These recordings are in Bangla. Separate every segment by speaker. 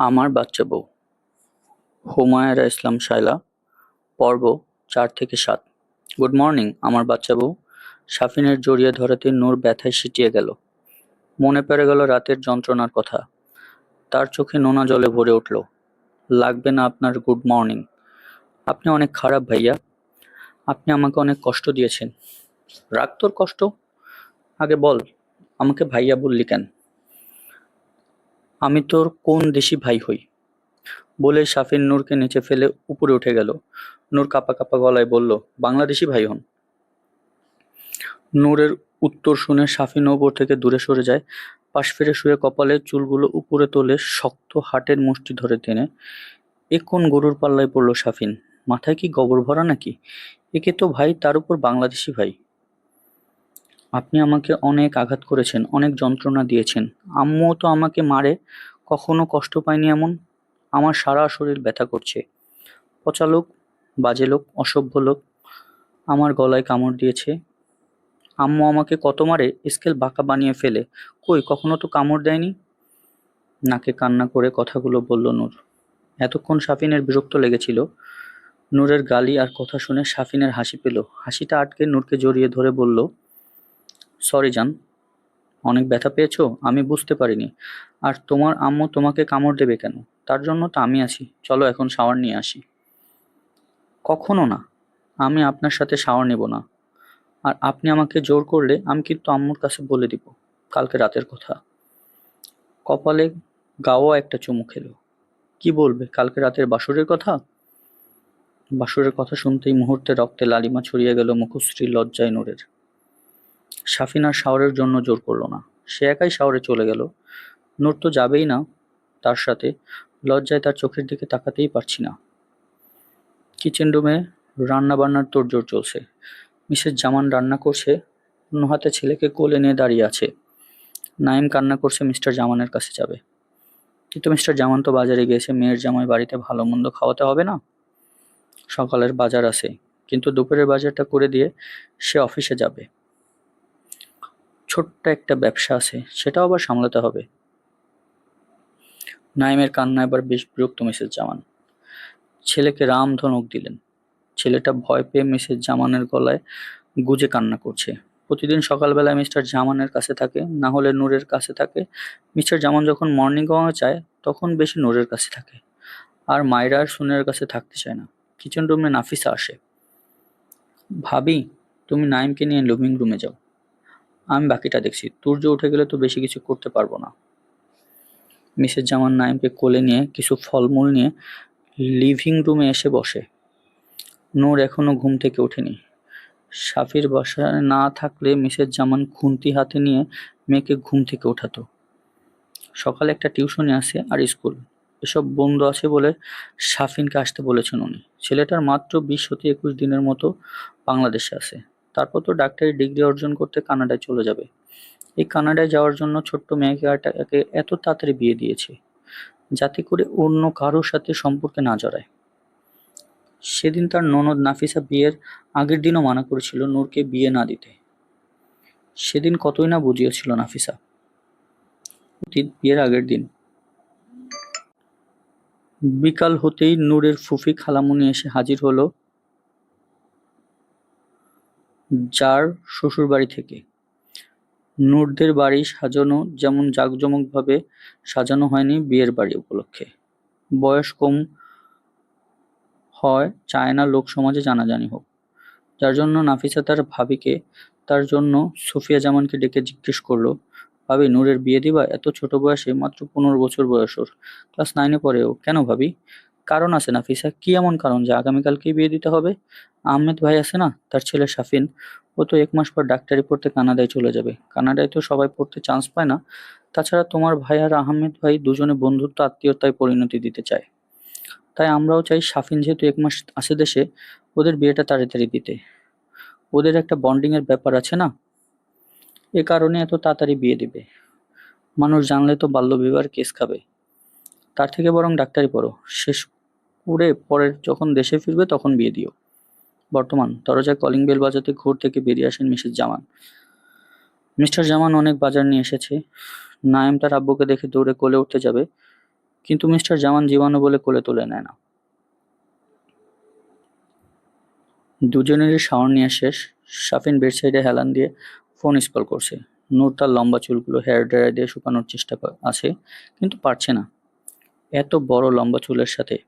Speaker 1: আমার বাচ্চা বউ। হুমায়রা ইসলাম শায়লা, পর্ব চার থেকে সাত। গুড মর্নিং, আমার বাচ্চা বউ। সাফিনের জড়িয়ে ধরাতে নূর ব্যথায় সিটিয়ে গেল। মনে পড়ে গেল রাতের যন্ত্রণার কথা। তার চোখে নোনা জলে ভরে উঠল। লাগবে না আপনার গুড মর্নিং। আপনি অনেক খারাপ ভাইয়া। আপনি আমাকে অনেক কষ্ট দিয়েছেন। রাগ তোর কষ্ট? আগে বল, আমাকে ভাইয়া বললি কেন? আমি তোর কোন দেশি ভাই হই? বলে সাফিন নূরকে নিচে ফেলে উপরে উঠে গেল। নূর কাপা কাপা গলায় বলল, বাংলাদেশি ভাই হন। নূরের উত্তর শুনে সাফিন ওপর থেকে দূরে সরে যায়। পাশ ফিরে শুয়ে কপালে চুলগুলো উপরে তোলে শক্ত হাটের মুষ্টি ধরে টেনে। এ কোন গরুর পাল্লায় পড়ল সাফিন মাথায় কি গোবর ভরা নাকি? একে তো ভাই, তার উপর বাংলাদেশি ভাই। আপনি আমাকে অনেক আঘাত করেছেন, অনেক যন্ত্রণা দিয়েছেন। আম্মুও তো আমাকে মারে, কখনো কষ্ট পায়নি এমন। আমার সারা শরীর ব্যথা করছে। পচা লোক, বাজে লোক, অসভ্য লোক আমার গলায় কামড় দিয়েছে। আম্মু আমাকে কত মারে, স্কেল বাঁকা বানিয়ে ফেলে। কই, কখনো তো কামড় দেয়নি? নাকে কান্না করে কথাগুলো বলল নূর। এতক্ষণ সাফিনের বিরক্ত লেগেছিল। নূরের গালি আর কথা শুনে সাফিনের হাসি পেল। হাসিটা আটকে নূরকে জড়িয়ে ধরে বলল সরি জান। অনেক ব্যথা পেয়েছ? আমি বুঝতে পারিনি। আর তোমার আম্মু তোমাকে কামড় দেবে কেন? তার জন্য তো আমি আছি। চলো এখন শাওয়ার নিয়ে আসি। কখনো না। আমি আপনার সাথে শাওয়ার নেব না। আর আপনি আমাকে জোর করলে আমি কিন্তু আম্মুর কাছে বলে দিব। কালকে রাতের কথা। কপালে গাও একটা চুমু খেলো। কি বলবে? কালকে রাতের বাসরের কথা? বাসরের কথা শুনতেই মুহূর্তে রক্তে লালিমা ছড়িয়ে গেল মুখশ্রী লজ্জায় নূরের। সাফিনার শাওয়ারের জন্য জোর করল না। সে একাই শাওয়ারে চলে গেল। নূর তো যাবেই না তার সাথে। লজ্জায় তার চোখের দিকে তাকাতেই পারছি না। কিচেন রুমে রান্না বান্নার তোড়জোড় চলছে। মিসেস জামান রান্না করছে। অন্য হাতে ছেলেকে কোলে নিয়ে দাঁড়িয়ে আছে। নাইম কান্না করছে মিস্টার জামানের কাছে যাবে। কিন্তু মিস্টার জামান তো বাজারে গিয়েছে। মেয়ের জামাই বাড়িতে ভালো মন্দ খাওয়াতে হবে না? সকালের বাজার আছে। কিন্তু দুপুরের বাজারটা করে দিয়ে সে অফিসে যাবে। ছোট্ট একটা ব্যবসা আছে, সেটাও আবার সামলাতে হবে। নাইমের কান্না এবার বেশ বিরক্ত মিসেস জামান। ছেলেকে রাম ধনক দিলেন। ছেলেটা ভয় পেয়ে মিসেস জামানের গলায় গুজে কান্না করছে। প্রতিদিন সকালবেলায় মিস্টার জামানের কাছে থাকে, না হলে নূরের কাছে থাকে। মিস্টার জামান যখন মর্নিং ওয়াকে চায়, তখন বেশি নূরের কাছে থাকে। আর মায়েরা আর সুনের কাছে থাকতে চায় না। কিচেন রুমে নাফিসা আসে। ভাবি, তুমি নাইমকে নিয়ে লিভিং রুমে যাও। আমি বাকিটা দেখছি। সূর্য উঠে গেলে তো বেশি কিছু করতে পারব না। মিসেস জামান নাইমকে কোলে নিয়ে কিছু ফলমূল নিয়ে লিভিং রুমে এসে বসে। নূর এখনও ঘুম থেকে ওঠেনি। সাফির বাসায় না থাকলে মিসেস জামান খুন্তি হাতে নিয়ে মেয়েকে ঘুম থেকে ওঠাতো। সকালে একটা টিউশনি আছে আর স্কুল। এসব বন্ধ আছে বলে সাফিনকে আসতে বলেছেন উনি। ছেলেটার মাত্র বিশ হতে একুশ দিনের মতো বাংলাদেশে আছে। তারপর তো ডাক্তারি ডিগ্রি অর্জন করতে কানাডায় চলে যাবে। এই কানাডায় যাওয়ার জন্য ছোট্ট মেয়েকে এত তাড়াতাড়ি বিয়ে দিয়েছে, যাতে করে অন্য কারোর সাথে সম্পর্কে না জড়ায়। সেদিন তার ননদ নাফিসা বিয়ের আগের দিনও মানা করেছিল নূরকে বিয়ে না দিতে। সেদিন কতই না বুঝিয়েছিল নাফিসা। বিয়ের আগের দিন। বিকাল হতেই নূরের ফুফি খালামুনি এসে হাজির হলো যার শ্বশুরবাড়ি থেকে। নূরদের বাড়ি সাজানো যেমন জাঁকজমকভাবে সাজানো হয়নি বিয়ের বাড়ি উপলক্ষে। বয়স কম হয় চায় না লোক সমাজে জানাজানি হোক। যার জন্য নাফিসা তার ভাবিকে, তার জন্য সুফিয়া জামানকে ডেকে জিজ্ঞেস করল, ভাবি, নূরের বিয়ে দিবা? এত ছোট বয়সে, মাত্র পনেরো বছর বয়স ওর। ক্লাস নাইনে পড়ে ও। কেন ভাবি? কারণ আছে নাফিসা? কি এমন কারণ যে আগামীকালকেই বিয়ে দিতে হবে? আহমেদ ভাই আছে না? তার ছেলে শাফিন। ও তো এক মাস পর ডাক্তারি পড়তে কানাডায় চলে যাবে। কানাডায় তো সবাই পড়তে চান্স পায় না। তাছাড়া তোমার ভাই আর আহমেদ ভাই দুজনে বন্ধুত্ব, আত্মীয়তায় পরিণতি দিতে চায়। তাই আমরাও চাই শাফিন যেহেতু এক মাস আছে দেশে, ওদের বিয়েটা তাড়াতাড়ি দিতে। ওদের একটা বন্ডিং এর ব্যাপার আছে না? এ কারণে এত তাড়াতাড়ি বিয়ে দিবে। মানুষ জানলে তো বাল্যবিবাহের কেস খাবে। তার থেকে বরং ডাক্তারি পড়ো। শেষ করে পরে যখন দেশে ফিরবে তখন বিয়ে দিও। বর্তমান দরজায় কলিং বেল বাজাতে ঘুর থেকে বেরিয়ে আসেন মিসেস জামান। মিস্টার জামান অনেক বাজার নিয়ে এসেছে। নায়েম তার আব্বুকে দেখে দৌড়ে কোলে উঠতে যাবে, কিন্তু মিস্টার জামান জীবাণু বলে কোলে তুলে নেয় না। দুজনেরই শাওয়ার নিয়ে শেষ। সাফিন বেডসাইডে হেলান দিয়ে ফোন স্কল করছে। নূর তার লম্বা চুলগুলো হেয়ার ড্রায়ার দিয়ে শুকানোর চেষ্টা আছে, কিন্তু পারছে না। এত বড় লম্বা চুলের সাথে।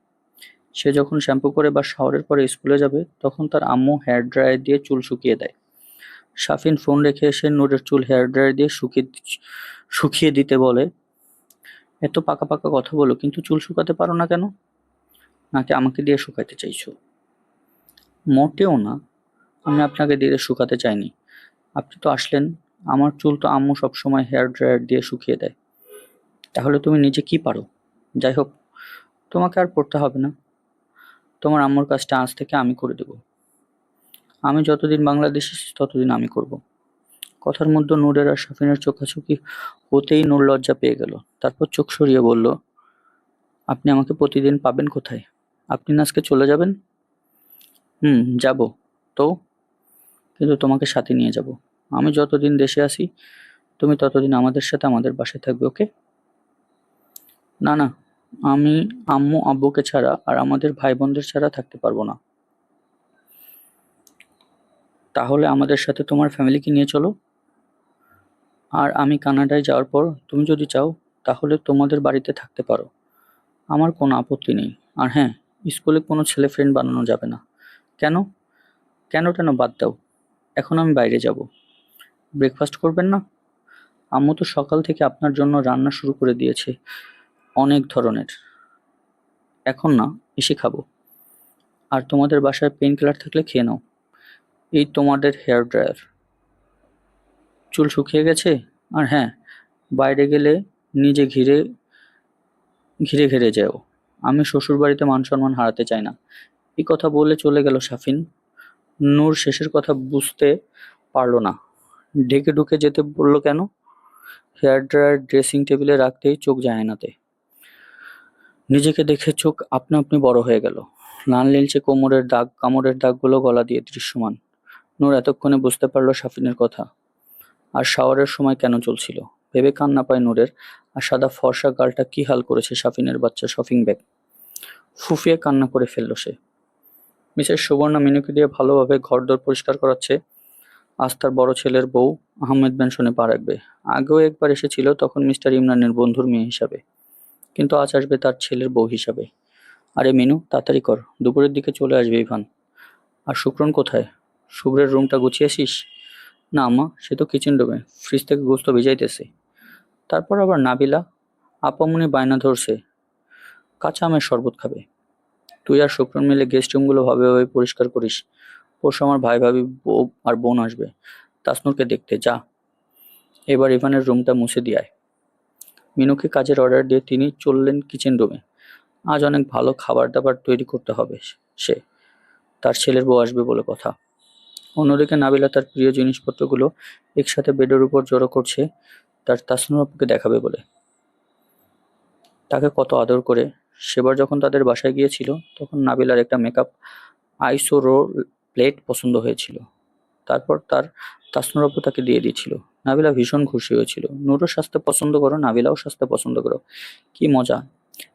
Speaker 1: সে যখন শ্যাম্পু করে বা শাওয়ারের পরে স্কুলে যাবে, তখন তার আম্মু হেয়ার ড্রায়ার দিয়ে চুল শুকিয়ে দেয়। সাফিন ফোন রেখে এসে নূরের চুল হেয়ার ড্রায়ার দিয়ে শুকিয়ে শুকিয়ে দিতে বলে, এত পাকা পাকা কথা বলো, কিন্তু চুল শুকাতে পারো না কেন? নাকি আমাকে দিয়ে শুকাতে চাইছো? মোটেও না। আমি আপনাকে দিয়ে শুকাতে চাইনি। আপনি তো আসলেন। আমার চুল তো আম্মু সবসময় হেয়ার ড্রায়ার দিয়ে শুকিয়ে দেয়। তাহলে তুমি নিজে কি পারো? যাই হোক, তোমাকে আর পড়তে হবে না। তোমার আম্মুর কাজটা আজ থেকে আমি করে দেব। আমি যতদিন বাংলাদেশে ততদিন আমি করব। কথার মধ্যে নূরের আর সাফিনের চোখাচোখি হতেই নূর লজ্জা পেয়ে গেল। তারপর চোখ সরিয়ে বলল, আপনি আমাকে প্রতিদিন পাবেন কোথায়? আপনি না আজকে চলে যাবেন? হুম, যাব। তো? কিন্তু তোমাকে সাথে নিয়ে যাব। আমি যতদিন দেশে আছি, তুমি ততদিন আমাদের সাথে আমাদের বাসায় থাকবে, ওকে? না না আমি আম্মু, আব্বুকে ছাড়া আর আমাদের ভাই বোনদের ছাড়া থাকতে পারব না। তাহলে আমাদের সাথে তোমার ফ্যামিলিকে নিয়ে চলো। আর আমি কানাডায় যাওয়ার পর তুমি যদি চাও, তাহলে তোমাদের বাড়িতে থাকতে পারো। আমার কোনো আপত্তি নেই। আর হ্যাঁ স্কুলে কোনো ছেলে ফ্রেন্ড বানানো যাবে না। কেন? কেন কেন বাদ দাও। এখন আমি বাইরে যাব। ব্রেকফাস্ট করবেন না? আম্মু তো সকাল থেকে আপনার জন্য রান্না শুরু করে দিয়েছে। অনেক ধরনের। এখন না, এসে খাব। আর তোমাদের বাসায় পেন কিলার থাকলে খেয়ে নাও। এই তোমাদের হেয়ার ড্রায়ার চুল শুকিয়ে গেছে? আর হ্যাঁ বাইরে গেলে নিজে ঘিরে ঘিরে ঘিরে যাও। আমি শ্বশুর বাড়িতে মান সম্মান হারাতে চাই না। এই কথা বলে চলে গেল সাফিন। নূর শেষের কথা বুঝতে পারল না। ঢেকে ঢুকে যেতে বলল কেন? হেয়ার ড্রায়ার ড্রেসিং টেবিলে রাখতেই চোখ যায় আয়নাতে। নিজেকে দেখে চোখ আপনা আপনি বড় হয়ে গেল। লাল নীলচে কোমরের দাগ, কামড়ের দাগগুলো গলা দিয়ে দৃশ্যমান। নূর এতক্ষণে বুঝতে পারল সাফিনের কথা। আর শাওয়ারের সময় কেন চলছিল? ভেবে কান্না পায় নূরের, আর সাদা ফর্সা গালটা কি হাল করেছে সাফিনের বাচ্চা শপিং ব্যাগ ফুফিয়ে কান্না করে ফেলল সে। মিসেস সুবর্ণা মিনুকে দিয়ে ভালোভাবে ঘরদোর পরিষ্কার করাচ্ছে। আজ তার বড় ছেলের বউ আহমেদ ম্যানশনে পা রাখবে। আগেও একবার এসেছিল তখন মিস্টার ইমরানের বন্ধুর মেয়ে হিসাবে। কিন্তু আজ আসবে তার ছেলের বউ হিসাবে। আরে মিনু, তাড়াতাড়ি কর, দুপুরের দিকে চলে আসবে ইভান। আর শুক্রন কোথায়? শুভ্রের রুমটা গুছিয়েছিস না আম্মা সে তো কিচেন রুমে ফ্রিজ থেকে গোস্ত ভিজাইতেছে। তারপর আবার নাবিলা, আপামনি বায়না ধরছে। কাঁচা আমের শরবত খাবে। তুই আর শুক্রন মিলে গেস্ট রুমগুলো ভাবে ভাবে পরিষ্কার করিস। পরশু আমার ভাই ভাবি, বউ আর বোন আসবে। তাসনুরকে দেখতে, যা। এবার ইভানের রুমটা মুছে দিয়ে আয়। মিনুকে কাজের অর্ডার দিয়ে তিনি চললেন কিচেন রুমে আজ অনেক ভালো খাবার দাবার তৈরি করতে হবে সে। তার ছেলের বউ আসবে বলে কথা। অন্যদিকে নাবিলা তার প্রিয় জিনিসপত্রগুলো একসাথে বেডের উপর জড়ো করছে, তার তাসনুর দেখাবে বলে। তাকে কত আদর করে। সেবার যখন তাদের বাসায় গিয়েছিল, তখন নাবিলার একটা মেকআপ আইসো রো প্লেট পছন্দ হয়েছিল। তারপর তার তাসনুর আপু তাকে দিয়ে দিয়েছিল। নাবিলা ভীষণ খুশি হয়েছিল। নুরও স্বাস্থ্য পছন্দ করো, নাবিলাও স্বাস্থ্য পছন্দ করো। কি মজা।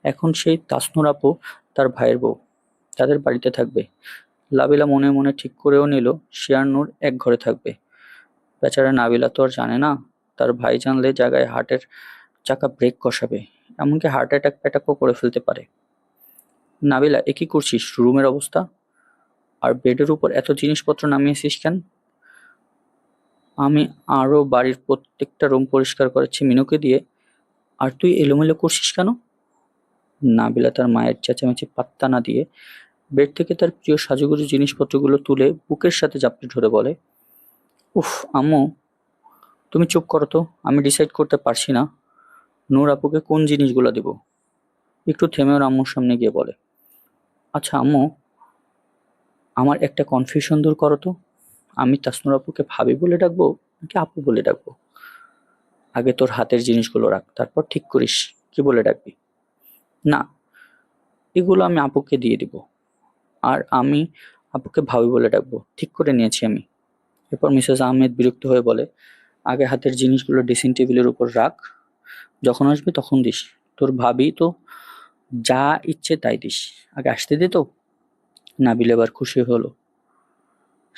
Speaker 1: এখন সেই তাসনুর আপু, তার ভাইয়ের বউ। তাদের বাড়িতে থাকবে। লাবিলা মনে মনে ঠিক করেও নিল আর নূর এক ঘরে থাকবে। বেচারা নাবিলা তো আর জানে না, তার ভাই জানলে জায়গায় হার্টের চাকা ব্রেক কষাবে, এমনকি হার্ট অ্যাটাক প্যাটাকও করে ফেলতে পারে। নাবিলা, এ করছিস? রুমের অবস্থা? আর বেডের উপর এত জিনিসপত্র নামিয়েছিস কেন? আমি আরও বাড়ির প্রত্যেকটা রুম পরিষ্কার করেছি মিনুকে দিয়ে। আর তুই এলোমেলো করছিস কেন? নাবিলা তার মায়ের চেঁচামেচি পাত্তা না দিয়ে বেড থেকে তার প্রিয় সাজুগুজু জিনিসপত্রগুলো তুলে বুকের সাথে জাপটে ধরে বলে, উফ, আম্মু, তুমি চুপ করো তো, আমি ডিসাইড করতে পারছি না। নূর আপুকে কোন জিনিসগুলো দেব? একটু থেমে ওর আম্মুর সামনে গিয়ে বলে আচ্ছা আম্মু, আমার একটা কনফিউশন দূর করো তো। আমি তাসনুর আপুকে ভাবি বলে ডাকবো নাকি আপু বলে ডাকবো? আগে তোর হাতের জিনিসগুলো রাখ, তারপর ঠিক করিস, কি বলে ডাকবি? না, এগুলো আমি আপুকে দিয়ে দিব। আর আমি আপুকে ভাবি বলে ডাকবো, ঠিক করে নিয়েছি আমি। এরপর মিসেস আহমেদ বিরক্ত হয়ে বলে, আগে হাতের জিনিসগুলো ড্রেসিং টেবিলের উপর রাখ, যখন আসবে তখন দিস। তোর ভাবি তো যা ইচ্ছে তাই দিস। আগে আসতে দে তো। নাবিল এবার খুশি হলো।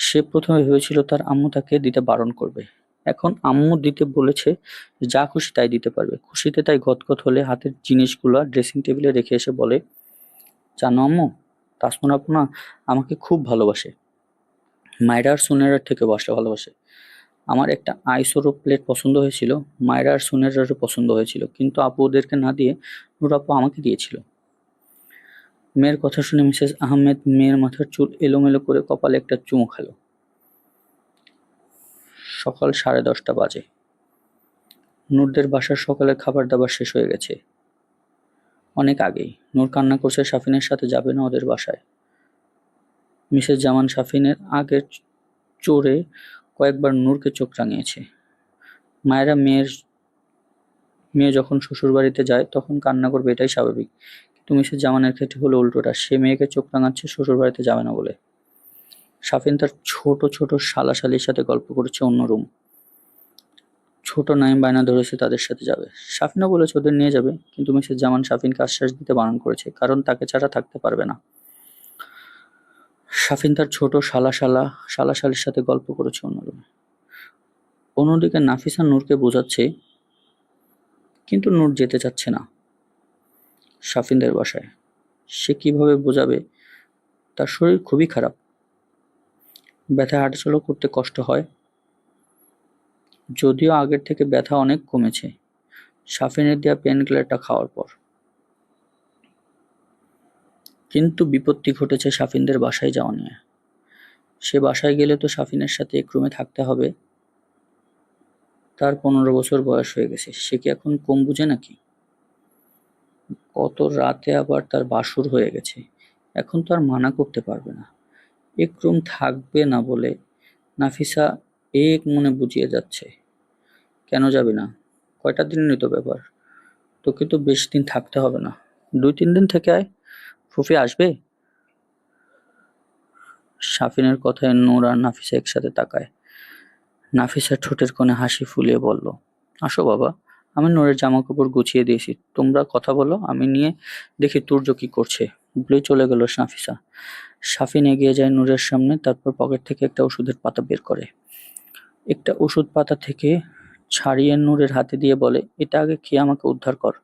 Speaker 1: সে প্রথমে ভেবেছিল তার আম্মু তাকে দিতে বারণ করবে। এখন আম্মু দিতে বলেছে, যা খুশি তাই দিতে পারবে। খুশিতে তাই গদগদ হলে হাতের জিনিসগুলো ড্রেসিং টেবিলে রেখে এসে বলে, জানো আম্মু, তাসমান আপু না আমাকে খুব ভালোবাসে। মায়েরা আর সুনেরার থেকে বসতে ভালোবাসে। আমার একটা আইসোরো প্লেট পছন্দ হয়েছিল, মায়েরা আর সুনেরারও পছন্দ হয়েছিল। কিন্তু আপু ওদেরকে না দিয়ে নূর আপু আমাকে দিয়েছিল। মেয়ের কথা শুনে মিসেস আহমেদ মেয়ের মাথার চুল এলোমেলো করে কপালে একটা চুমু খেলো। সকাল সাড়ে দশটা বাজে। নূরদের বাসার সকালে খাবার দাবার শেষ হয়ে গেছে। অনেক আগেই নূর কান্না করছে সাফিনের সাথে যাবে না ওদের বাসায়। মিসেস জামান সাফিনের আগের চোরে কয়েকবার নূরকে চোখ রাঙিয়েছে। মায়েরা মেয়ের মেয়ে যখন শ্বশুর বাড়িতে যায় তখন কান্না করবে এটাই স্বাভাবিক। কিন্তু মিসেস জামানের ক্ষেত্রে হলো উল্টোটা। সে মেয়েকে চোখ রাঙাচ্ছে, শ্বশুর বাড়িতে যাবে না বলে। সাফিন তার ছোট ছোট শালাশালির সাথে গল্প করেছে অন্য রুম। ছোট নাইম বায়না ধরেছে তাদের সাথে যাবে। সাফিনও বলেছে ওদের নিয়ে যাবে, কিন্তু মিসেস জামান সাফিনকে আশ্বাস দিতে বারণ করেছে, কারণ তাকে ছাড়া থাকতে পারবে না। সাফিন তার ছোট শালা শালা শালা শালির সাথে গল্প করেছে অন্য রুমে। অন্যদিকে নাফিসা নূরকে বোঝাচ্ছে, কিন্তু নূর যেতে চাচ্ছে না। সাফিনদের বাসায়। সে কীভাবে বোঝাবে? তার শরীর খুবই খারাপ। ব্যথা হাঁটাচলা করতে কষ্ট হয়। যদিও আগের থেকে ব্যথা অনেক কমেছে। সাফিনের দেওয়া পেন কিলারটা খাওয়ার পর। কিন্তু বিপত্তি ঘটেছে সাফিনদের বাসায় যাওয়া নিয়ে। সে বাসায় গেলে তো সাফিনের সাথে এক রুমে থাকতে হবে। তার পনেরো বছর বয়স হয়ে গেছে। সে কি এখন কম বুঝে নাকি? কত রাতে আবার তার বাসুর হয়ে গেছে। এখন তো আর মানা করতে পারবে না। এক রুম থাকবে না বলে নাফিসা এক মনে বুঝিয়ে যাচ্ছে। কেন যাবি না? কয়টা দিনেরই তো ব্যাপার। তোকে তো বেশ দিন থাকতে হবে না। দুই তিন দিন থেকে আয়। ফুফি আসবে? সাফিনের কথায় নূর আর নাফিসা একসাথে তাকায়। নাফিসা ঠোঁটের কোণে হাসি ফুলিয়ে বলল, আসো বাবা। আমি নূরের জামা কাপড় গুছিয়ে দিয়েছি। তোমরা কথা বলো, আমি নিয়ে দেখি তুর্য কি করছে। বলেই চলে গেল নাফিসা সাফিন এগিয়ে যায় নূরের সামনে, তারপর পকেট থেকে একটা ওষুধের পাতা বের করে। একটা ওষুধ পাতা থেকে ছাড়িয়ে নূরের হাতে দিয়ে বলে, এটা আগে খেয়ে আমাকে উদ্ধার কর।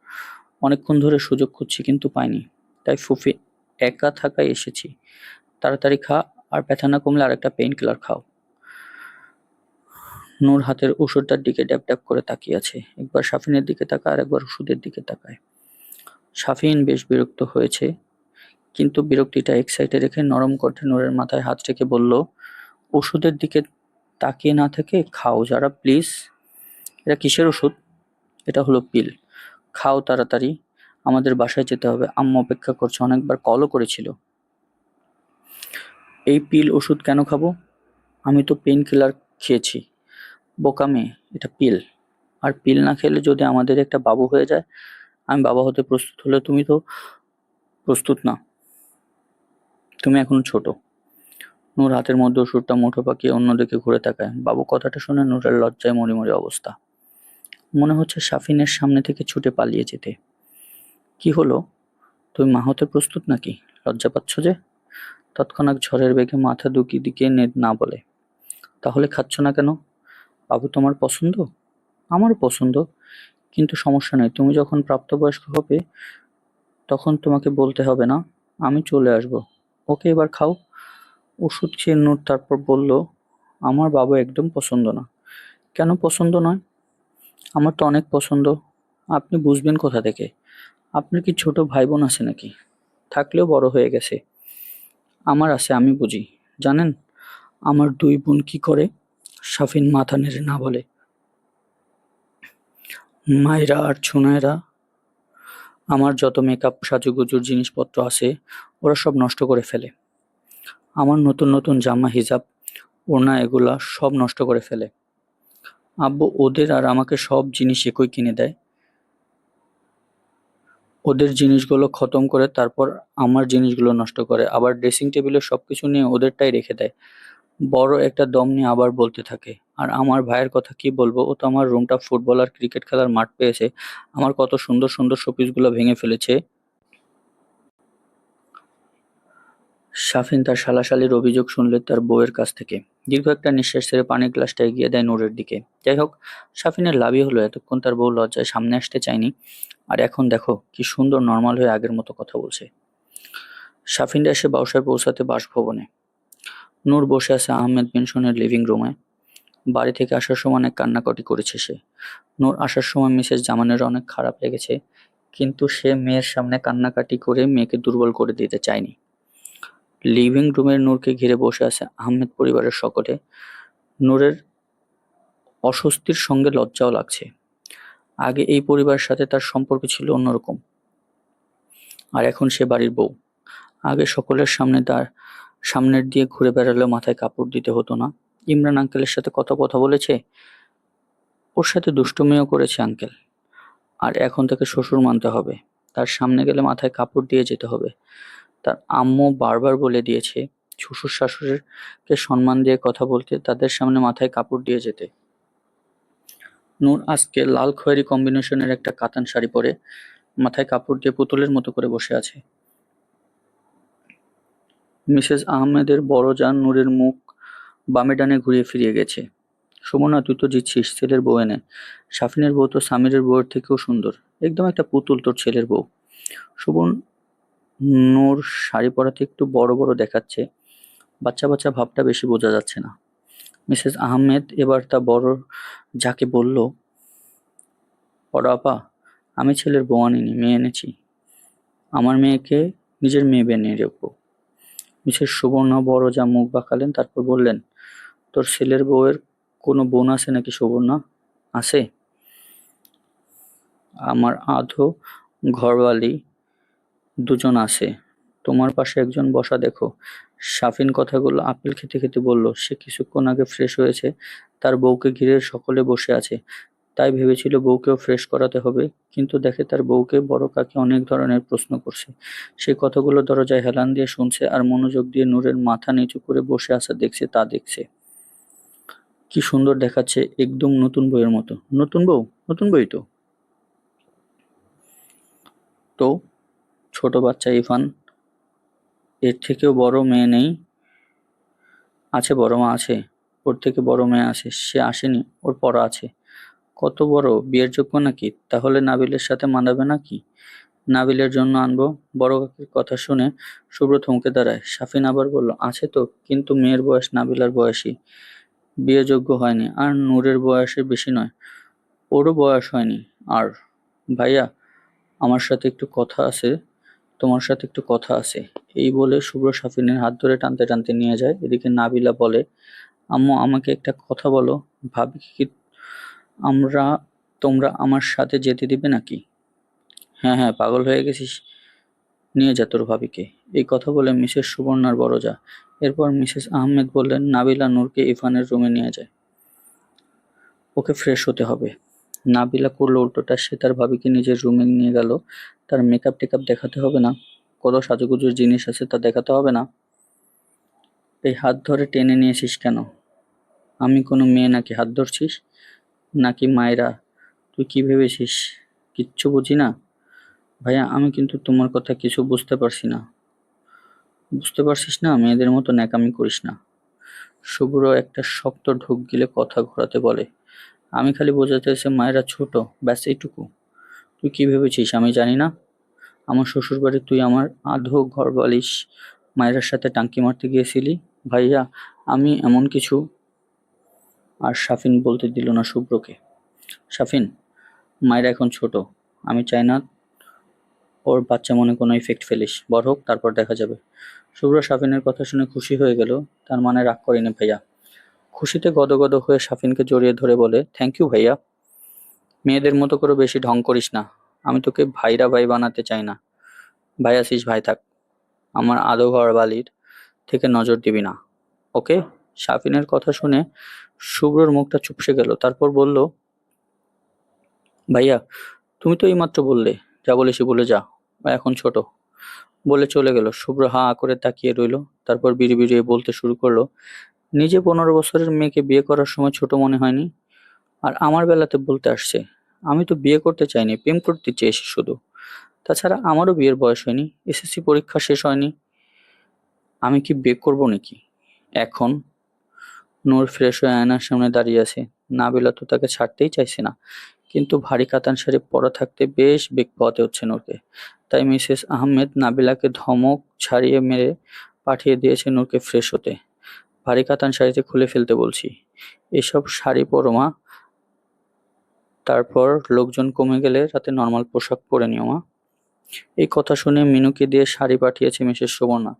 Speaker 1: অনেকক্ষণ ধরে সুযোগ খুঁজছি, কিন্তু পাইনি। তাই ফুফি, একা থাকায় এসেছি। তাড়াতাড়ি খা, আর ব্যথা না কমলে আরেকটা পেইন কিলার খাও। নূর হাতের ওষুধটার দিকে ড্যাব ড্যাব করে তাকিয়ে আছে। একবার সাফিনের দিকে তাকায় আর একবার ওষুধের দিকে তাকায়। সাফিন বেশ বিরক্ত হয়েছে, কিন্তু বিরক্তিটা এক সাইডে রেখে নরম কণ্ঠে নূরের মাথায় হাত রেখে বলল, ওষুধের দিকে তাকিয়ে না থেকে খাও যারা, প্লিজ। এটা কিসের ওষুধ? এটা হলো পিল। খাও তাড়াতাড়ি। আমাদের বাসায় যেতে হবে। আম্মা অপেক্ষা করছে, অনেকবার কলও করেছিল। এই পিল ওষুধ কেন খাব? আমি তো পেন কিলার খেয়েছি। বোকা মেয়ে, এটা পিল। আর পিল না খেলে যদি আমাদের একটা বাবু হয়ে যায়, আমি বাবা হতে প্রস্তুত হলে তুমি তো প্রস্তুত না। তুমি এখন ছোট। নূর হাতের মধ্যে ওষুধটা মুঠো পাকিয়ে অন্যদিকে ঘুরে তাকায়। বাবু কথাটা শুনে নূরের লজ্জায় মরি মরি অবস্থা। মনে হচ্ছে সাফিনের সামনে থেকে ছুটে পালিয়ে যেতে। কি হলো? তুমি মা হতে প্রস্তুত নাকি? লজ্জা পাচ্ছ যে? তৎক্ষণাৎ ঝড়ের বেগে মাথা দুকি দিকে না বলে। তাহলে খাচ্ছ না কেন? বাবু তোমার পছন্দ? আমারও পছন্দ। কিন্তু সমস্যা নেই, তুমি যখন প্রাপ্তবয়স্ক হবে, তখন তোমাকে বলতে হবে না, আমি চলে আসব। ওকে এবার খাও। ওষুধ খেয়ে নূর তারপর বলল, আমার বাবা একদম পছন্দ না। কেন পছন্দ নয়? আমার তো অনেক পছন্দ। আপনি বুঝবেন কোথা থেকে। আপনার কি ছোট ভাই বোন আছে নাকি? থাকলেও বড় হয়ে গেছে। আমার আছে, আমি বুঝি। জানেন, আমার দুই বোন কি করে? সাফিন মাথা নেড়ে না বলে। মায়েরা আর ছুনায়রা, আমার যত মেকআপ সাজুগুজুর জিনিসপত্র আছে, ওরা সব নষ্ট করে ফেলে। আমার নতুন নতুন জামা, হিজাব, ওড়না এগুলা সব নষ্ট করে ফেলে। আব্বু ওদের আর আমাকে সব জিনিস একই কিনে দেয়। ওদের জিনিসগুলো খতম করে তারপর আমার জিনিসগুলো নষ্ট করে, আবার ড্রেসিং টেবিলে সবকিছু নিয়ে ওদেরটাই রেখে দেয়। বড় একটা দম নিয়ে আবার বলতে থাকে, আর আমার ভাইয়ের কথা কি বলব? ও তো আমার রুমটা ফুটবল আর ক্রিকেট খেলার মাঠ পেয়েছে। আমার কত সুন্দর সুন্দর শোপিসগুলো ভেঙে ফেলেছে। শাফিন তার শালাশালির অভিযোগ শুনলে তার বউয়ের কাছ থেকে। দীর্ঘ একটা নিঃশ্বাস ছেড়ে পানির গ্লাসটা এগিয়ে দেয় নূরের দিকে। যাই হোক, শাফিনের লাভই হলো, এতক্ষণ তার বউ লজ্জায় সামনে আসতে চায়নি। আর এখন দেখো, কি সুন্দর নর্মাল হয়ে আগের মতো কথা বলছে। শাফিনরা এসে বাউসায় পৌঁছাতে বাসভবনে। নূর বসে আছে আহমেদ পেনশনের লিভিং রুমে বাড়ি থেকে আসার সময় অনেক কান্নাকাটি করেছে সে। নূর আসার সময় মিসেস জামানের অনেক খারাপ লেগেছে, কিন্তু সে মেয়ের সামনে কান্নাকাটি করে মেয়েকে দুর্বল করে দিতে চায়নি। লিভিং রুমের নূরকে ঘিরে বসে আছে আহমেদ পরিবারের সকলে। নূরের অস্বস্তির সঙ্গে লজ্জাও লাগছে। আগে এই পরিবারের সাথে তার সম্পর্ক ছিল অন্যরকম। আর এখন সে বাড়ির বউ। আগে সকলের সামনে তার সামনের দিয়ে ঘুরে বেড়ালেও মাথায় কাপড় দিতে হতো না। ইমরান আঙ্কেলের সাথে কত কথা বলেছে, ওর সাথে দুষ্টুমিও করেছে আঙ্কেল আর এখন তাকে শ্বশুর মানতে হবে। তার সামনে গেলে মাথায় কাপড় দিয়ে যেতে হবে। তার আম্মু বারবার বলে দিয়েছে, শ্বশুর শাশুড়িকে সম্মান দিয়ে কথা বলতে তাদের সামনে মাথায় কাপড় দিয়ে যেতে। নূর আজকে লাল খয়েরি কম্বিনেশনের একটা কাতান শাড়ি পরে মাথায় কাপড় দিয়ে পুতুলের মতো করে বসে আছে। মিসেস আহমেদের বড় জান নূরের মুখ বামে ডানে ঘুরিয়ে ফিরিয়ে গেছে। সুমনা, তুই তো জিতছিস, ছেলের বউ এনে। সাফিনের বউ তো সামিরের বউয়ের থেকেও সুন্দর। একদম একটা পুতুল তোর ছেলের বউ। সুবন নূর শাড়ি পরাতে একটু বড় বড় দেখাচ্ছে। বাচ্চা বাচ্চা ভাবটা বেশি বোঝা যাচ্ছে না। মিসেস আহমেদ এবার তা বড় যাকে বলল বড় আপা, আমি ছেলের বউ আনিনি, মেয়ে এনেছি। আমার মেয়েকে নিজের মেয়ে বানিয়ে রাখব মিসেস সুবর্ণা বড় যা মুখ বাঁকালেন, তারপর বললেন, তোর ছেলের বউয়ের কোনো বোন আছে নাকি সুবর্ণা? আছে। আমার আধো ঘরওয়ালি দুজন আছে। তোমার পাশে একজন বসা দেখো। সাফিন কথাগুলো আপেল খেতে খেতে বলল, সে কিছুক্ষণ আগে ফ্রেশ হয়েছে, তার বউকে ঘিরে সকলে বসে আছে। তাই ভেবেছিল বউকেও ফ্রেশ করাতে হবে, কিন্তু দেখে তার বউকে বড় কাকে অনেক ধরনের প্রশ্ন করছে। সে কথাগুলো দরজায় হেলান দিয়ে শুনছে আর মনোযোগ দিয়ে নূরের মাথা নিচু করে বসে আসা দেখছে, তা দেখছে। কি সুন্দর দেখাচ্ছে একদম নতুন বইয়ের মতো। নতুন বউ? নতুন বই তো। তো, ছোট বাচ্চা ইফান এর থেকেও বড় মেয়ে নেই? আছে, বড় মা আছে। ওর থেকে বড় মেয়ে আছে। সে আসেনি, ওর পড়া আছে। কত বড় বিয়ের যোগ্য নাকি? তাহলে নাবিলের সাথে মানাবে নাকি? নাবিলের জন্য আনব। বড় কাকির কথা শুনে শুভ্র থমকে দাঁড়ায়। সাফিন আবার বলল, আছে তো, কিন্তু মেয়ের বয়স নাবিলার বয়সী। বিয়ে যোগ্য হয়নি, আর নূরের বয়সে বেশি নয়। ওরও বয়স হয়নি। আর ভাইয়া, আমার সাথে একটু কথা আছে, তোমার সাথে একটু কথা আছে। এই বলে শুভ্র সাফিনের হাত ধরে টানতে টানতে নিয়ে যায়। এদিকে নাবিলা বলে, আম্মু, আমাকে একটা কথা বলো। ভাবি কি আমরা, তোমরা আমার সাথে যেতে দিবে নাকি? হ্যাঁ হ্যাঁ পাগল হয়ে গেছিস। নিয়ে যা তোর ভাবিকে। এই কথা বলে মিসেস সুবর্ণার বড় যা এরপর মিসেস আহমেদ বললেন, নাবিলা নূরকে ইফানের রুমে নিয়ে যায়। ওকে ফ্রেশ হতে হবে। নাবিলা করল উল্টোটা, সে তার ভাবিকে নিজের রুমে নিয়ে গেল। তার মেকআপ টেকআপ দেখাতে হবে না। কত সাজুগুজুর জিনিস আছে তা দেখাতে হবে না। এই হাত ধরে টেনে নিয়েছিস কেন? আমি কোনো মেয়ে নাকি হাত ধরছিস? নাকি মায়েরা? তুই কি ভেবেছিস? কিচ্ছু বুঝি না? ভাইয়া, আমি কিন্তু তোমার কথা কিছু বুঝতে পারছি না। বুঝতে পারছিস না? মেয়েদের মতো ন্যাকামি করিস না। শুভ্র একটা শক্ত ঢোক গিলে কথা ঘোরাতে বলে, আমি খালি বোঝাতে এসে মায়েরা ছোট, ব্যাস এইটুকু। তুই কি ভেবেছিস, আমি জানি না? আমার শ্বশুর বাড়ি তুই আমার আধো ঘর বলিস মায়েরার সাথে টাঙ্কি মারতে গিয়েছিলি? ভাইয়া, আমি এমন কিছু আর সাফিন বলতে দিল না শুভ্রকে। সাফিন মায়েরা এখন ছোট। আমি চাই না ওর বাচ্চা মনে কোনো ইফেক্ট ফেলিস। বড় হোক, তারপর দেখা যাবে। শুভ্র সাফিনের কথা শুনে খুশি হয়ে গেল। তার মানে রাগ করেনি ভাইয়া। খুশিতে গদগদ হয়ে সাফিনকে জড়িয়ে ধরে বলে থ্যাংক ইউ ভাইয়া। মেয়েদের মতো করে বেশি ঢং করিস না। আমি তোকে ভাইরা ভাই বানাতে চাই না। ভাই আসিস, ভাই থাক। আমার আদো ঘর বালির থেকে নজর দিবি না। ওকে? সাফিনের কথা শুনে শুভ্রর মুখটা চুপসে গেল। তারপর বলল, ভাইয়া, তুমি তো এইমাত্র বললে যা বলেছি বলে যা এখন ছোট। বলে চলে গেল। শুভ্র হা করে তাকিয়ে রইল। তারপর বিড়ি বিড়িয়ে বলতে শুরু করল, নিজে পনেরো বছরের মেয়েকে বিয়ে করার সময় ছোট মনে হয়নি? আর আমার বেলাতে বলতে আসছে, আমি তো বিয়ে করতে চাইনি, প্রেম করতে চেয়েছি শুধু। তাছাড়া আমারও বিয়ের বয়স হয়নি, এসএসসি পরীক্ষা শেষ হয়নি। আমি কি বিয়ে করব নাকি? এখন নূর ফ্রেশ হয়ে আয়নার সামনে দাঁড়িয়ে আছে। নাবিলা তো তাকে ছাড়তেই চাইছে না, কিন্তু ভারী কাতান শাড়ি পরা থাকতে বেশ বেগ পাওয়াতে হচ্ছে নূরকে। তাই মিসেস আহমেদ নাবিলাকে ধমক ছাড়িয়ে মেরে পাঠিয়ে দিয়েছে নূরকে ফ্রেশ হতে। ভারী কাতান শাড়িতে খুলে ফেলতে বলছি, এসব শাড়ি পরো মা। তারপর লোকজন কমে গেলে রাতে নর্মাল পোশাক পরে নিও মা। এই কথা শুনে মিনুকে দিয়ে শাড়ি পাঠিয়েছে মিসেস সুবর্ণা।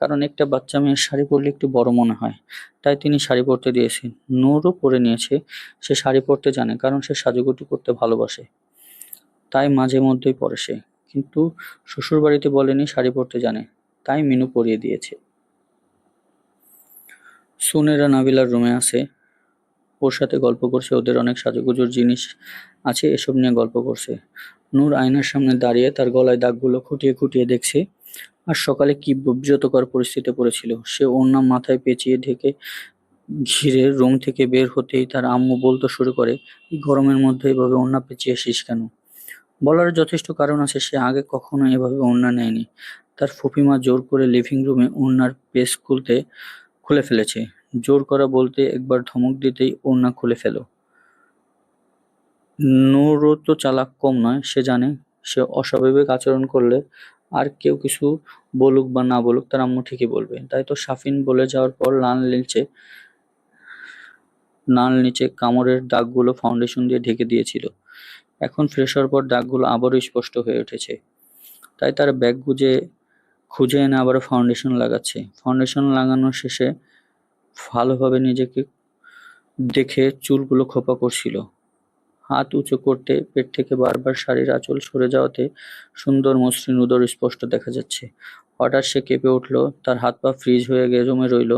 Speaker 1: কারণ একটা বাচ্চা মেয়ের শাড়ি পরলে একটু বড় মনে হয়। তাই তিনি শাড়ি পরতে দিয়েছেন নূরও পরে নিয়েছে। সে শাড়ি পরতে জানে, কারণ সে সাজুগুজু করতে ভালোবাসে। তাই মাঝে মধ্যেই পরে সে। কিন্তু শ্বশুর বাড়িতে বলেনি শাড়ি পরতে জানে। তাই মিনু পরিয়ে দিয়েছে। সুনেরা নাবিলার রুমে আছে। ওর সাথে গল্প করছে। ওদের অনেক সাজুগুজুর জিনিস আছে। এসব নিয়ে গল্প করছে। নূর আয়নার সামনে দাঁড়িয়ে তার গলায় দাগগুলো খুঁটিয়ে খুঁটিয়ে দেখছে। আর সকালে কি বিব্রতকর পরিস্থিতিতে পড়েছিল? সে ওড়না মাথায় পেঁচিয়ে ঢেকে ঘিরে রুম থেকে বের হতেই তার আম্মু বলতে শুরু করে, এই গরমের মধ্যে এভাবে ওড়না পেঁচিয়ে আসিস কেন? বলার যথেষ্ট কারণ আছে, সে আগে কখনো এভাবে ওড়না নেয়নি। তার ফুপিমা জোর করে লিভিং রুমে ওড়নার পেস খুলতে, খুলে ফেলেছে। জোর করা বলতে একবার ধমক দিতেই ওড়না খুলে ফেলো। নূরও তো চালাক কম নয়, সে জানে। সে অস্বাভাবিক আচরণ করলে আর কেউ কিছু বলুক বা না বলুক, তার আম্মু ঠিকই বলবে। তাই তো সাফিন বলে যাওয়ার পর লাল নিচে নাল নিচে কামড়ের দাগগুলো ফাউন্ডেশন দিয়ে ঢেকে দিয়েছিল। এখন ফ্রেশ হওয়ার পর দাগগুলো আবারও স্পষ্ট হয়ে উঠেছে। তাই তার ব্যাগ গুজে খুঁজে এনে আবারও ফাউন্ডেশন লাগাচ্ছে। ফাউন্ডেশন লাগানোর শেষে ভালোভাবে নিজেকে দেখে চুলগুলো খোপা করছিল। হাত উঁচু করতে পেট থেকে বারবার শাড়ির আঁচল সরে যাওয়াতে সুন্দর মসৃণ উদর স্পষ্ট দেখা যাচ্ছে। হঠাৎ সে কেঁপে উঠল, তার হাত পা ফ্রিজ হয়ে গে জমে রইল।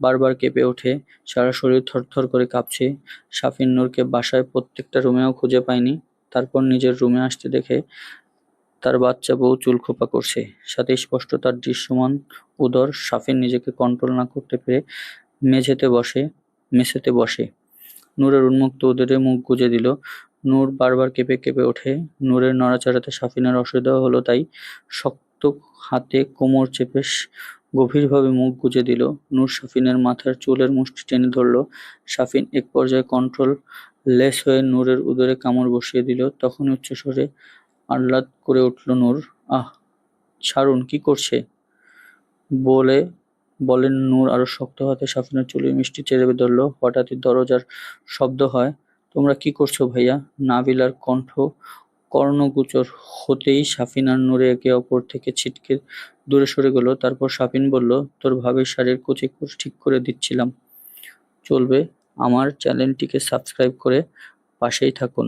Speaker 1: বারবার কেঁপে ওঠে, সারা শরীর থরথর করে কাঁপছে। সাফিন নূরকে বাসায় প্রত্যেকটা রুমেও খুঁজে পায়নি। তারপর নিজের রুমে আসতে দেখে তার বাচ্চা বউ চুল খোপা করছে। সাথে স্পষ্ট তার দৃশ্যমান উদর সাফিন নিজেকে কন্ট্রোল না করতে পেরে মেঝেতে বসে মেঝেতে বসে। নূরের উন্মুক্ত উদরে মুখ গুজে দিল। নূর বারবার কেঁপে কেঁপে ওঠে। নূরের নড়াচড়াতে সাফিনের অসুবিধা হলো তাই শক্ত হাতে কোমর চেপে গভীরভাবে মুখ গুজে দিল। নূর সাফিনের মাথার চুলের মুষ্টি টেনে ধরল। সাফিন এক পর্যায়ে কন্ট্রোল লেস হয়ে নূরের উদরে কামড় বসিয়ে দিল। তখন উচ্চস্বরে আহ্লাদ করে উঠল নূর, আহ, ছাড়ুন, কি করছে? বলে বলেন, নূর আরও শক্ত হাতে সাফিনার চুলের মিষ্টি চেপে ধরল। হঠাৎই দরজার শব্দ হয়, তোমরা কি করছ ভাইয়া? নাবিলার কণ্ঠ কর্ণগোচর হতেই সাফিন আর নূরে একে অপর থেকে ছিটকে দূরে সরে গেল। তারপর সাফিন বলল, তোর ভাবির শাড়ির কুচি কুচ ঠিক করে দিচ্ছিলাম। চলবে, আমার চ্যানেলটিকে সাবস্ক্রাইব করে পাশেই থাকুন।